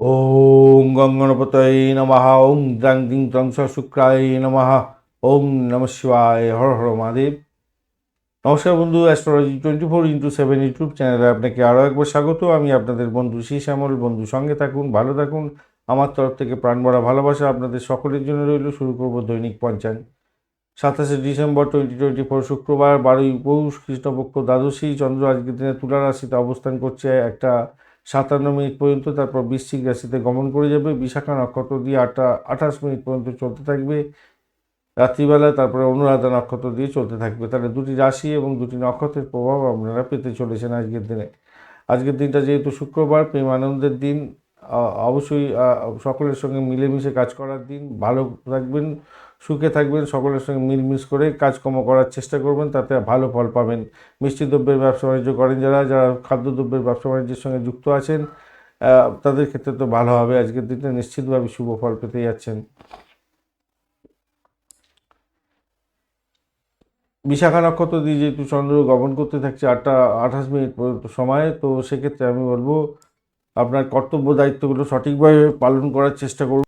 ওং গঙ্গণপতয়ে নমঃ ওং দ্রাং দিং ত্রং শুক্রায় নমঃ ওং নম শিবায়, হর হর মহাদেব। নমস্কার বন্ধু astrology twenty four into seven YouTube চ্যানেলে আপনাকে আরও একবার স্বাগত। আমি আপনাদের বন্ধু শ্রী শ্যামল। বন্ধু, সঙ্গে থাকুন, ভালো থাকুন। আমার তরফ থেকে প্রাণ ভরা ভালোবাসা আপনাদের সকলের জন্য রইল। শুরু করব দৈনিক পঞ্চাং। সাতাশে ডিসেম্বর টোয়েন্টি টোয়েন্টি ফোর শুক্রবার, বারোই পৌষ, কৃষ্ণপক্ষ দ্বাদশী। চন্দ্র আজকের দিনে তুলা রাশিতে অবস্থান করছে একটা সাতান্ন মিনিট পর্যন্ত, তারপর বৃশ্চিক রাশিতে গমন করে যাবে। বিশাখা নক্ষত্র দিয়ে আটটা আঠাশ মিনিট পর্যন্ত চলতে থাকবে। রাত্রিবেলা, তারপরে অনুরাধা নক্ষত্র দিয়ে চলতে থাকবে। তাহলে দুটি রাশি এবং দুটি নক্ষত্রের প্রভাব আপনারা পেতে চলেছেন আজকের দিনে। আজকের দিনটা যেহেতু শুক্রবার প্রেম আনন্দের দিন অবশ্যই সকলের সঙ্গে মিলেমিশে কাজ করার দিন। ভালো থাকবেন। সুখে থাকবেন, সকলের সঙ্গে মিলমিশ করে কাজকর্ম করার চেষ্টা করবেন, তাতে ভালো ফল পাবেন। মিষ্টি দ্রব্যের ব্যবসা বাণিজ্য করেন যারা যারা খাদ্যদ্রব্যের ব্যবসা বাণিজ্যের সঙ্গে যুক্ত আছেন তাদের ক্ষেত্রে তো ভালো হবে। আজকের দিনটা নিশ্চিতভাবে শুভ ফল পেতে যাচ্ছেন। বিশাখা নক্ষত্র দিয়ে যেহেতু চন্দ্র গমন করতে থাকছে আটটা, আঠাশ মিনিট পর্যন্ত সময়, তো সেক্ষেত্রে আমি বলব আপনার কর্তব্য দায়িত্বগুলো সঠিকভাবে পালন করার চেষ্টা করুন।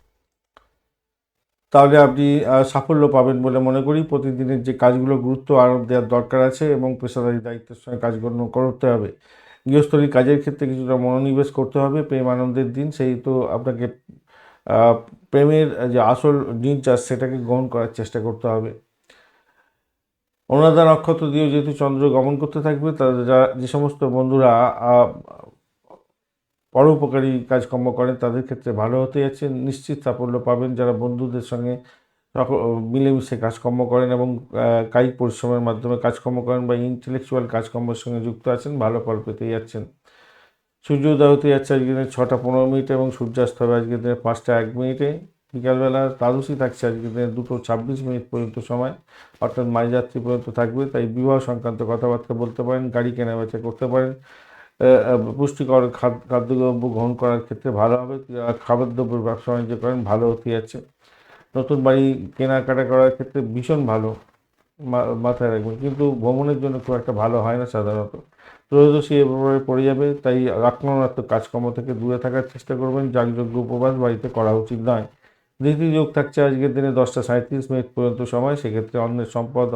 তাহলে আপনি সাফল্য পাবেন বলে মনে করি। প্রতিদিনের যে কাজগুলো গুরুত্ব আরোপ দেওয়ার দরকার আছে এবং পেশাদারি দায়িত্বের সঙ্গে কাজকর্ম করতে হবে। গৃহস্থলী কাজের ক্ষেত্রে কিছুটা মনোনিবেশ করতে হবে, প্রেম আনন্দের দিন। সেই তো আপনাকে প্রেমের যে আসল দিনচাষ সেটাকে গ্রহণ করার চেষ্টা করতে হবে। অনুরাধা নক্ষত্র দিয়েও যেহেতু চন্দ্র গমন করতে থাকবে তাদের যা সমস্ত বন্ধুরা পরোপকারী কাজকর্ম করেন, তাদের ক্ষেত্রে ভালো হতে যাচ্ছে। নিশ্চিত সাফল্য পাবেন যারা বন্ধুদের সঙ্গে মিলেমিশে কাজকর্ম করেন এবং কায়িক পরিশ্রমের মাধ্যমে কাজকর্ম করেন বা ইন্টেলেকচুয়াল কাজকর্মের সঙ্গে যুক্ত আছেন, ভালো ফল পেতে যাচ্ছেন। সূর্য উদয় হতে যাচ্ছে আজকের দিনে ছটা পনেরো মিনিটে এবং সূর্যাস্ত হবে আজকের দিনে পাঁচটা এক মিনিটে। বিকালবেলা দ্বাদশী থাকছে আজকের দিনে দুটো ছাব্বিশ মিনিট পর্যন্ত সময়। অর্থাৎ মাঝরাত্রি পর্যন্ত থাকবে, তাই বিবাহ সংক্রান্ত কথাবার্তা বলতে পারেন, গাড়ি কেনাবেচা করতে পারেন। পুষ্টিকর খাদ্য খাদ্যদ্রব্য গ্রহণ করার ক্ষেত্রে ভালো হবে। খাবার দ্রব্যের ব্যবসা বাণিজ্য করেন, ভালো হতে যাচ্ছে নতুন বাড়ি কেনাকাটা করার ক্ষেত্রে ভীষণ ভালো মাথায় রাখবেন। কিন্তু ভ্রমণের জন্য খুব একটা ভালো হয় না সাধারণত। ত্রয়োদশী এভাবে পড়ে যাবে, তাই আক্রমণাত্মক কাজকর্ম থেকে দূরে থাকার চেষ্টা করবেন। যাগযজ্ঞ উপবাস বাড়িতে করা উচিত নয়। দ্বিতীয় যোগ থাকছে আজকের দিনে দশটা সাঁত্রিশ মিনিট পর্যন্ত সময়। সেক্ষেত্রে অন্যের সম্পদ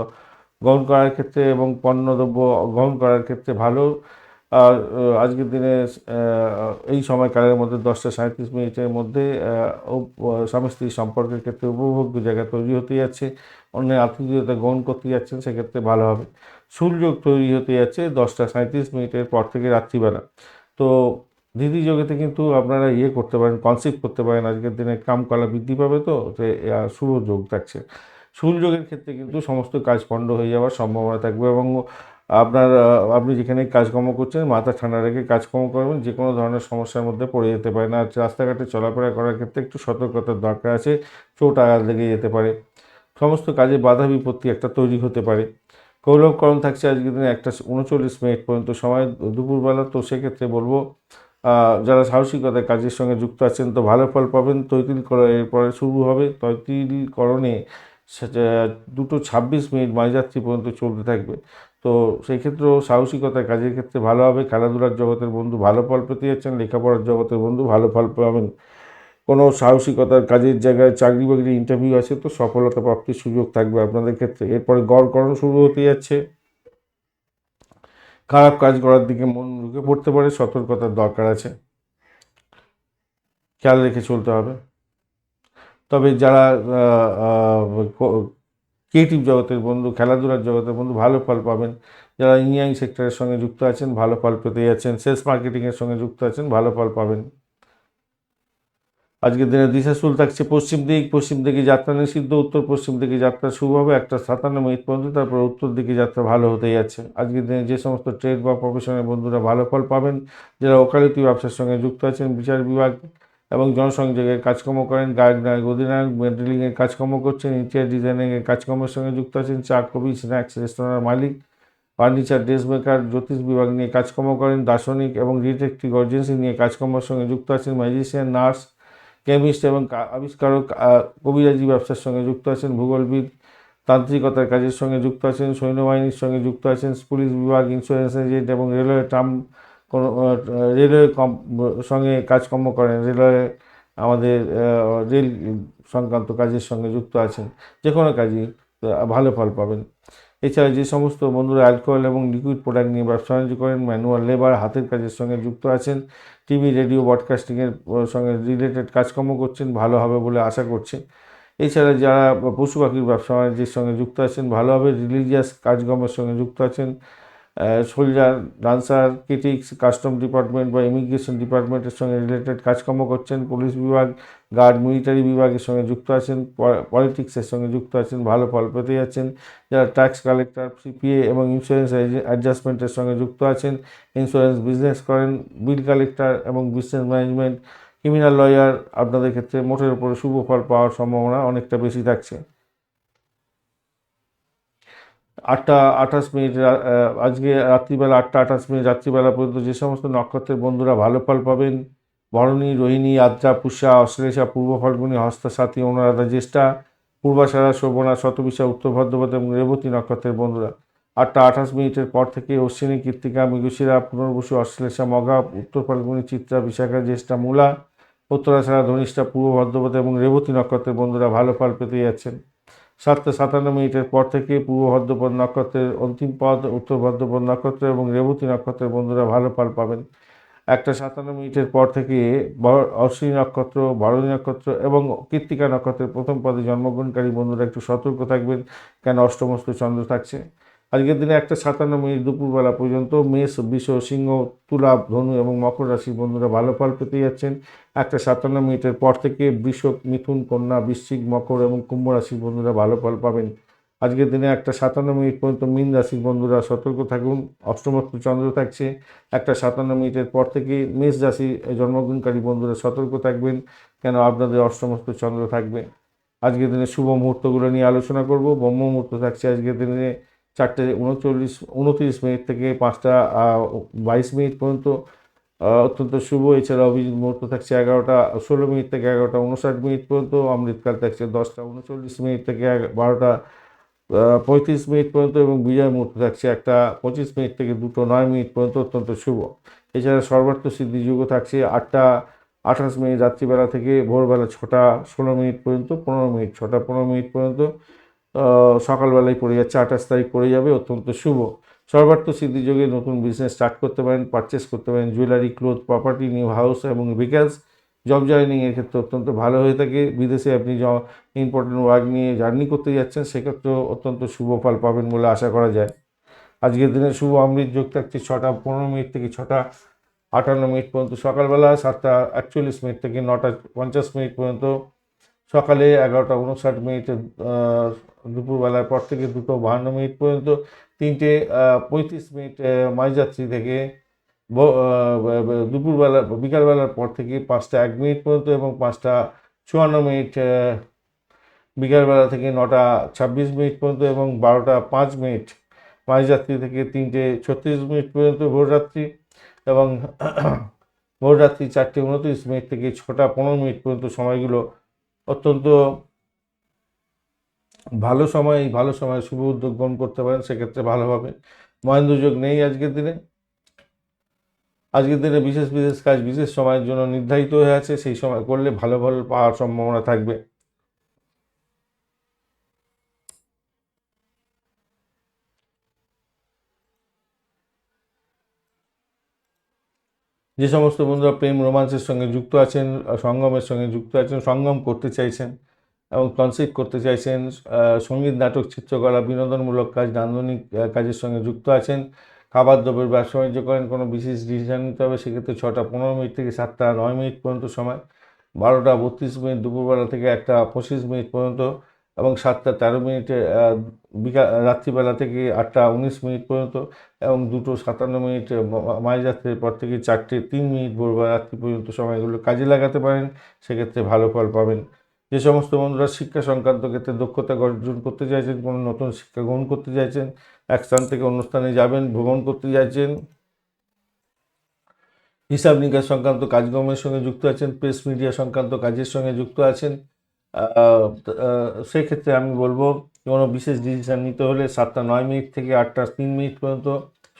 গ্রহণ করার ক্ষেত্রে এবং পণ্যদ্রব্য গ্রহণ করার ক্ষেত্রে ভালো। আর আজকের দিনে এই সময়কালের মধ্যে দশটা সাঁত্রিশ মিনিটের মধ্যে স্বামী স্ত্রীর সম্পর্কের ক্ষেত্রে উপভোগ্য জায়গা তৈরি হতে যাচ্ছে, অন্যের আত্মীয়তা গ্রহণ করতে যাচ্ছেন, সেক্ষেত্রে ভালো হবে। সূর্যোগ তৈরি হতে যাচ্ছে দশটা সাঁত্রিশ মিনিটের পর থেকে রাত্রিবেলা। তো দিদি যোগেতে কিন্তু আপনারা ইয়ে করতে পারেন কনসিভ করতে পারেন, আজকের দিনে কামকলা বৃদ্ধি পাবে তো, যে শুভ যোগ থাকছে। শুভ যোগের ক্ষেত্রে কিন্তু সমস্ত কাজ পণ্ড হয়ে যাওয়ার সম্ভাবনা থাকবে এবং আপনার আপনি যেখানে কাজকর্ম করছেন, মাথা ঠান্ডা রেখে কাজকর্ম করবেন যে কোনো ধরনের সমস্যার মধ্যে পড়ে যেতে পারেন আর রাস্তাঘাটে চলাফেরা করার ক্ষেত্রে একটু সতর্কতার দরকার আছে, চোট আঘাত লেগে যেতে পারে। সমস্ত কাজে বাধা বিপত্তি একটা তৈরি হতে পারে। কৌলভকরণ থাকছে আজকের দিনে একটা উনচল্লিশ মিনিট পর্যন্ত সময়। দুপুরবেলা তো সেক্ষেত্রে বলব যারা সাহসিকতার কাজের সঙ্গে যুক্ত আছেন তো ভালো ফল পাবেন। তৈতিলকরণ এরপরে শুরু হবে। তৈতিলকরণে দুটো ছাব্বিশ মিনিট মাঝরাত্রি পর্যন্ত চলতে থাকবে। তো সেই ক্ষেত্রেও সাহসিকতার কাজের ক্ষেত্রে ভালো হবে। খেলাধুলার জগতের বন্ধু ভালো ফল পেতে যাচ্ছেন, লেখাপড়ার জগতের বন্ধু ভালো ফল পাবেন। কোনো সাহসিকতার কাজের জায়গায় চাকরি বাকরি ইন্টারভিউ আছে তো সফলতা প্রাপ্তির সুযোগ থাকবে আপনাদের ক্ষেত্রে। এরপরে গড়করণ শুরু হতে যাচ্ছে। খারাপ কাজ করার দিকে মন ঢুকে পড়তে পারে, সতর্কতার দরকার আছে। খেয়াল রেখে চলতে হবে। তবে যারা ক্রিয়েটিভ জগতের বন্ধু, খেলাধুলার জগতের বন্ধু, ভালো ফল পাবেন। যারা ইঞ্জিনিয়ারিং সেক্টরের সঙ্গে যুক্ত আছেন, ভালো ফল পেতে যাচ্ছেন। সেলস মার্কেটিংয়ের সঙ্গে যুক্ত আছেন, ভালো ফল পাবেন। আজকের দিনে দিশাশুল থাকছে পশ্চিম দিক। পশ্চিম দিকে যাত্রা নিষিদ্ধ, উত্তর পশ্চিম দিকে যাত্রা শুরু হবে। একটা সাতান্ন মিনিট পর্যন্ত, তারপর উত্তর দিকে যাত্রা ভালো হতে যাচ্ছে। আজকের দিনে যে সমস্ত ট্রেড বা প্রফেশনের বন্ধুরা ভালো ফল পাবেন, যারা ওকালতি ব্যবসার সঙ্গে যুক্ত আছেন, বিচার বিভাগ এবং জনসংযোগের কাজকর্ম করেন। গায়ক, নায়ক, অধিনায়ক, মডেলিংয়ের কাজকর্ম করছেন। ইন্টেরিয়ার ডিজাইনিংয়ের কাজকর্মের সঙ্গে যুক্ত আছেন চা কবি স্ন্যাক্স রেস্তোরাঁর মালিক, ফার্নিচার, ড্রেস মেকার, জ্যোতিষ বিভাগ নিয়ে কাজকর্ম করেন। দার্শনিক এবং ডিটেকটিভ এজেন্সি নিয়ে কাজকর্মের সঙ্গে যুক্ত আছেন ম্যাজিশিয়ান, নার্স, কেমিস্ট এবং আবিষ্কারক কবিরাজি ব্যবসার সঙ্গে যুক্ত আছেন ভূগোলবিদ, তান্ত্রিকতার কাজের সঙ্গে যুক্ত আছেন, সৈন্যবাহিনীর সঙ্গে যুক্ত আছেন, পুলিশ বিভাগ, ইন্স্যুরেন্স এজেন্ট এবং রেলওয়ে ট্রাম কোনো রেলওয়ে কম, সঙ্গে কাজকর্ম করেন, রেলওয়ে আমাদের রেল সংক্রান্ত কাজের সঙ্গে যুক্ত আছেন, যে কোনো কাজই ভালো ফল পাবেন। এছাড়া যে সমস্ত বন্ধুরা অ্যালকোহল এবং লিকুইড প্রোডাক্ট নিয়ে ব্যবসা বাণিজ্য করেন, ম্যানুয়াল লেবার, হাতের কাজের সঙ্গে যুক্ত আছেন, টিভি, রেডিও, ব্রডকাস্টিংয়ের সঙ্গে রিলেটেড কাজকর্ম করছেন, ভালো হবে বলে আশা করছি এছাড়া যারা পশু পাখির ব্যবসা বাণিজ্যের সঙ্গে যুক্ত আছেন ভালোভাবে রিলিজিয়াস কাজকর্মের সঙ্গে যুক্ত আছেন soldier dancer critics, custom department বা ইমিগ্রেশন ডিপার্টমেন্টের সঙ্গে রিলেটেড কাজকর্ম করছেন, পুলিশ বিভাগ, গার্ড, মিলিটারি বিভাগের সঙ্গে যুক্ত আছেন পলিটিক্সের সঙ্গে যুক্ত আছেন, ভালো ফল পেতে যাচ্ছেন। যারা ট্যাক্স কালেক্টর, সিপিএ এবং ইন্স্যুরেন্স অ্যাডজাস্টমেন্টের সঙ্গে যুক্ত আছেন, ইন্স্যুরেন্স বিজনেস করেন, বিল কালেক্টর এবং বিজনেস ম্যানেজমেন্ট, ক্রিমিনাল লয়ার, আপনাদের ক্ষেত্রে মোটের উপরে শুভ ফল পাওয়ার সম্ভাবনা অনেকটা বেশি থাকছে। আটটা, আঠাশ মিনিট আজকে রাত্রিবেলা আটটা, আঠাশ মিনিট, রাত্রিবেলা পর্যন্ত যে সমস্ত নক্ষত্রের বন্ধুরা ভালো ফল পাবেন, বরণী, রোহিণী, আদ্রা, পুষা, অশ্লেষা, পূর্ব ফল্গুনী হস্তা সাথী অনুরাধা, জ্যেষ্ঠা পূর্বাষাঢ়া শোভনা, শতবিশা, উত্তর ভদ্রপদ এবং রেবতী নক্ষত্রের বন্ধুরা। আটটা, আঠাশ মিনিটের পর থেকে অশ্বিনী কৃত্তিকা মৃগশিরা, পুনর্বসু, অশ্লেষা মঘা উত্তর ফাল্গুনী, চিত্রা, বিশাখা, জ্যেষ্ঠা, মূলা, উত্তরাশারা, ধনিষ্ঠা, পূর্ব ভদ্রপদ এবং রেবতী নক্ষত্রের বন্ধুরা ভালো ফল পেতে যাচ্ছেন। সাতটা সাতান্ন মিনিটের পর থেকে পূর্ব ভদ্রপদ নক্ষত্রের অন্তিম পদ, উত্তর ভদ্রপদ নক্ষত্র এবং রেবতী নক্ষত্রের বন্ধুরা ভালো ফল পাবেন। একটা সাতান্ন মিনিটের পর থেকে অশ্বিনী নক্ষত্র, ভরণী নক্ষত্র এবং কৃত্তিকা নক্ষত্রের প্রথম পদে জন্মগ্রহণকারী বন্ধুরা একটু সতর্ক থাকবেন, কেন অষ্টমস্ত চন্দ্র থাকছে। আজকের দিনে একটা সাতান্ন মিনিট দুপুরবেলা পর্যন্ত মেষ, বিষ, সিংহ তুলা ধনু এবং মকর রাশির বন্ধুরা ভালো ফল পেতে যাচ্ছেন। একটা সাতান্ন মিনিটের পর থেকে বৃষক, মিথুন, কন্যা, বৃশ্চিক, মকর এবং কুম্ভ রাশির বন্ধুরা ভালো ফল পাবেন। আজকের দিনে একটা সাতান্ন মিনিট পর্যন্ত মীন রাশির বন্ধুরা সতর্ক থাকুন, অষ্টমস্ত চন্দ্র থাকছে। একটা সাতান্ন মিনিটের পর থেকে মেষ রাশি জন্মগ্রহণকারী বন্ধুরা সতর্ক থাকবেন, কেন আপনাদের অষ্টমস্ত চন্দ্র থাকবে। আজকের দিনে শুভ মুহূর্তগুলো নিয়ে আলোচনা করব। ব্রহ্ম মুহূর্ত থাকছে আজকের দিনে। চারটে উনচল্লিশ, উনত্রিশ মিনিট থেকে পাঁচটা বাইশ মিনিট পর্যন্ত অত্যন্ত শুভ। এছাড়া অভিজিৎ মুহূর্ত থাকছে এগারোটা, ষোলো মিনিট থেকে এগারোটা, উনষাট মিনিট পর্যন্ত, অমৃতকাল থাকছে দশটা, উনচল্লিশ মিনিট থেকে বারোটা পঁয়ত্রিশ মিনিট পর্যন্ত এবং বিজয় মুহূর্ত থাকছে একটা, পঁচিশ মিনিট থেকে দুটো, নয় মিনিট পর্যন্ত অত্যন্ত শুভ। এছাড়া সর্বার্থ সিদ্ধিযোগও থাকছে আটটা, আঠাশ মিনিট রাত্রিবেলা থেকে ভোরবেলা ছটা, ষোলো মিনিট পর্যন্ত, পনেরো মিনিট, ছটা, পনেরো মিনিট পর্যন্ত সকালবেলায় পড়ে যাচ্ছে, আঠাশ তারিখ পড়ে যাবে, অত্যন্ত শুভ। সর্বার্থ সিদ্ধিযোগে নতুন বিজনেস স্টার্ট করতে পারেন পারচেস করতে পারেন jewellery cloth property new house এবং ভেহিক্যালস জব জয়নিংয়ের ক্ষেত্রে অত্যন্ত ভালো হয়ে থাকে। বিদেশে আপনি ইম্পর্টেন্ট ওয়ার্ক নিয়ে জার্নি করতে যাচ্ছেন, সেক্ষেত্রেও অত্যন্ত শুভ ফল পাবেন বলে আশা করা যায়। আজকের দিনে শুভ অমৃত যোগ থাকছে ছটা পনেরো মিনিট থেকে ছটা আটান্ন মিনিট পর্যন্ত। সকালবেলা সাতটা একচল্লিশ মিনিট থেকে নটা পঞ্চাশ মিনিট পর্যন্ত সকালে এগারোটা উনষাট মিনিট দুপুরবেলার পর থেকে দুটো বাহান্ন মিনিট পর্যন্ত, তিনটে পঁয়ত্রিশ মিনিট মাঝরাত্রি থেকে দুপুরবেলা, বিকালবেলার পর থেকে পাঁচটা এক মিনিট পর্যন্ত এবং পাঁচটা চুয়ান্ন মিনিট বিকালবেলা থেকে নটা ছাব্বিশ মিনিট পর্যন্ত এবং বারোটা পাঁচ মিনিট, মাঝরাত্রি থেকে তিনটে ছত্রিশ মিনিট পর্যন্ত ভোররাত্রি এবং ভোররাত্রি চারটে উনত্রিশ মিনিট থেকে ছটা পনেরো মিনিট পর্যন্ত সময়গুলো অত্যন্ত ভালো সময় এই ভালো সময়, শুভ উদ্যোগ গ্রহণ করতে পারেন, সেক্ষেত্রে ভালোভাবে মহেন্দ্র যোগ নেই আজকের দিনে। আজকের দিনে বিশেষ বিশেষ কাজ, বিশেষ সময়ের জন্য নির্ধারিত হয়ে আছে। সেই সময় করলে ভালো ভালো পাওয়ার সম্ভাবনা থাকবে। যে সমস্ত বন্ধুরা প্রেম রোমান্সের সঙ্গে যুক্ত আছেন সঙ্গমের সঙ্গে যুক্ত আছেন, সঙ্গম করতে চাইছেন এবং কনসেপ্ট করতে চাইছেন সংগীত, নাটক, চিত্রকলা, বিনোদনমূলক কাজ, নান্দনিক কাজের সঙ্গে যুক্ত আছেন, খাবার দ্রব্যের ব্যবসা বাণিজ্য করেন, কোনো বিশেষ ডিসিশন নিতে হবে, সেক্ষেত্রে ছটা পনেরো মিনিট থেকে সাতটা নয় মিনিট পর্যন্ত সময়, বারোটা বত্রিশ মিনিট দুপুরবেলা থেকে একটা পঁচিশ মিনিট পর্যন্ত এবং সাতটা তেরো মিনিটে বিকাল, রাত্রিবেলা থেকে আটটা উনিশ মিনিট পর্যন্ত এবং দুটো সাতান্ন মিনিট মাঝরাত্রির পর থেকে চারটে তিন মিনিট ভোরবেলা রাত্রি পর্যন্ত সময়গুলো কাজে লাগাতে পারেন। সেক্ষেত্রে ভালো ফল পাবেন। যে সমস্ত বন্ধুরা শিক্ষা সংক্রান্ত ক্ষেত্রে দক্ষতা অর্জন করতে চাইছেন, কোনো নতুন শিক্ষা গ্রহণ করতে চাইছেন, এক স্থান থেকে অন্য স্থানে যাবেন, ভ্রমণ করতে চাইছেন, হিসাব নিকাশ সংক্রান্ত কাজকর্মের সঙ্গে যুক্ত আছেন, প্রেস মিডিয়া সংক্রান্ত কাজের সঙ্গে যুক্ত আছেন সেক্ষেত্রে আমি বলব কোনো বিশেষ ডিসিশান নিতে হলে সাতটা নয় মিনিট থেকে আটটা তিন মিনিট পর্যন্ত,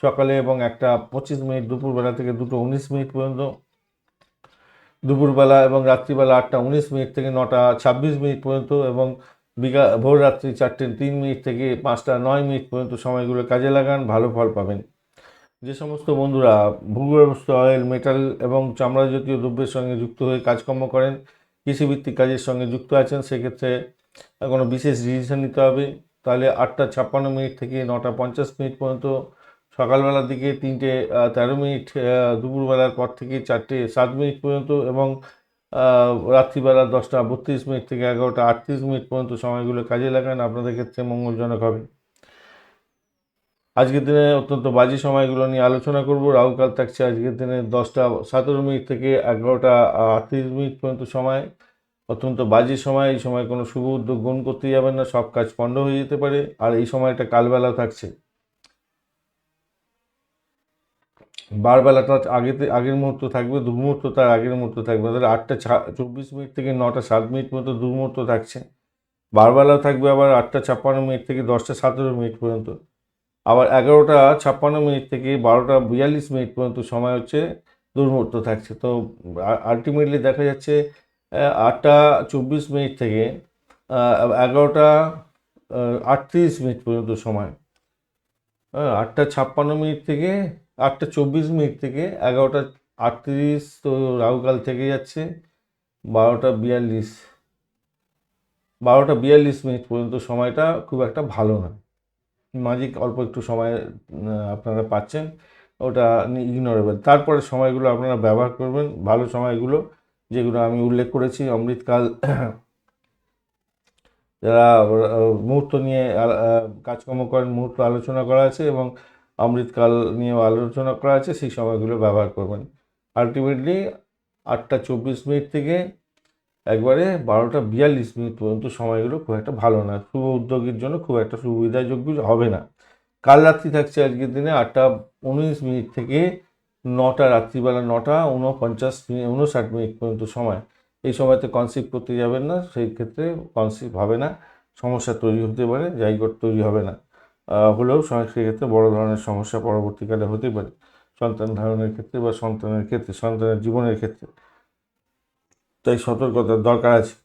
সকালে এবং একটা পঁচিশ মিনিট দুপুরবেলা থেকে দুটো উনিশ মিনিট পর্যন্ত। দুপুরবেলা এবং রাত্রিবেলা আটটা উনিশ মিনিট থেকে নটা ছাব্বিশ মিনিট পর্যন্ত এবং বিকাল ভোর রাত্রি চারটে তিন মিনিট থেকে পাঁচটা নয় মিনিট পর্যন্ত সময়গুলো কাজে লাগান, ভালো ফল পাবেন। যে সমস্ত বন্ধুরা ভূগর্ভস্থ অয়েল, মেটাল এবং চামড়া জাতীয় দ্রব্যের সঙ্গে যুক্ত হয়ে কাজকর্ম করেন, কৃষিভিত্তিক কাজের সঙ্গে যুক্ত আছেন, সেক্ষেত্রে কোনো বিশেষ ডিসিশন নিতে হবে। তাহলে আটটা ছাপ্পান্ন মিনিট থেকে নটা পঞ্চাশ মিনিট পর্যন্ত সকালবেলার দিকে তিনটে তেরো মিনিট দুপুরবেলার পর থেকে চারটে, সাত মিনিট পর্যন্ত এবং রাত্রিবেলা দশটা বত্রিশ মিনিট থেকে এগারোটা আটত্রিশ মিনিট পর্যন্ত সময়গুলো কাজে লাগান। আপনাদের ক্ষেত্রে মঙ্গলজনক হবে। আজকের দিনে অত্যন্ত বাজে সময়গুলো নিয়ে আলোচনা করব। রাহুকাল থাকছে আজকের দিনে দশটা সতেরো মিনিট থেকে এগারোটা আটত্রিশ মিনিট পর্যন্ত সময়। অত্যন্ত বাজে সময়, এই সময় কোনো শুভ উদ্যোগ গ্রহণ করতে যাবেন না, সব কাজ পণ্ড হয়ে যেতে পারে, আর এই সময়টা কালবেলা থাকছে। বারবেলাটা আগেতে আগের মুহূর্ত থাকবে, দুর্মুহূর্ত তার আগের মুহূর্ত থাকবে। তাহলে আটটা চব্বিশ মিনিট থেকে নটা, সাত মিনিট পর্যন্ত দুর্মুহূর্ত থাকছে। বারবেলা থাকবে আবার আটটা ছাপ্পান্ন মিনিট থেকে দশটা সতেরো মিনিট পর্যন্ত। আবার এগারোটা ছাপ্পান্ন মিনিট থেকে বারোটা বিয়াল্লিশ মিনিট পর্যন্ত সময় হচ্ছে দুর্মুহূর্ত থাকছে। তো আলটিমেটলি দেখা যাচ্ছে আটটা চব্বিশ মিনিট থেকে এগারোটা আটত্রিশ মিনিট পর্যন্ত সময়। হ্যাঁ আটটা ছাপ্পান্ন মিনিট থেকে, আটটা চব্বিশ মিনিট থেকে এগারোটা আটত্রিশ তো রাহুকাল থেকে যাচ্ছে, বারোটা বিয়াল্লিশ। বারোটা বিয়াল্লিশ মিনিট পর্যন্ত সময়টা খুব একটা ভালো না মাঝে অল্প একটু সময় আপনারা পাচ্ছেন, ওটা ইগনোরেবল তারপরে সময়গুলো আপনারা ব্যবহার করবেন, ভালো সময়গুলো যেগুলো আমি উল্লেখ করেছি, অমৃতকাল, যারা মুহূর্ত নিয়ে কাজকর্ম করেন, মুহূর্ত আলোচনা করা আছে এবং অমৃতকাল নিয়েও আলোচনা করা আছে, সেই সময়গুলো ব্যবহার করবেন। আলটিমেটলি আটটা চব্বিশ মিনিট থেকে একবারে বারোটা বিয়াল্লিশ মিনিট পর্যন্ত সময়গুলো খুব একটা ভালো না। শুভ উদ্যোগের জন্য খুব একটা সুবিধাযোগ্য হবে না। কাল রাত্রি থাকছে আজকের দিনে আটটা উনিশ মিনিট থেকে নটা, রাত্রিবেলা নটা উনপঞ্চাশ মিনিট উনষাট মিনিট পর্যন্ত সময়। এই সময়তে কনসিভ করতে যাবেন না, সেই ক্ষেত্রে কনসিভ হবে না, সমস্যা তৈরি হতে পারে জায়গট তৈরি হবে না। হলেও সেক্ষেত্রে বড় ধরনের সমস্যা পরবর্তীকালে হতে পারে। সন্তান ধারণের ক্ষেত্রে বা সন্তানের ক্ষেত্রে, সন্তানের জীবনের ক্ষেত্রে। তাই সতর্কতার দরকার আছে।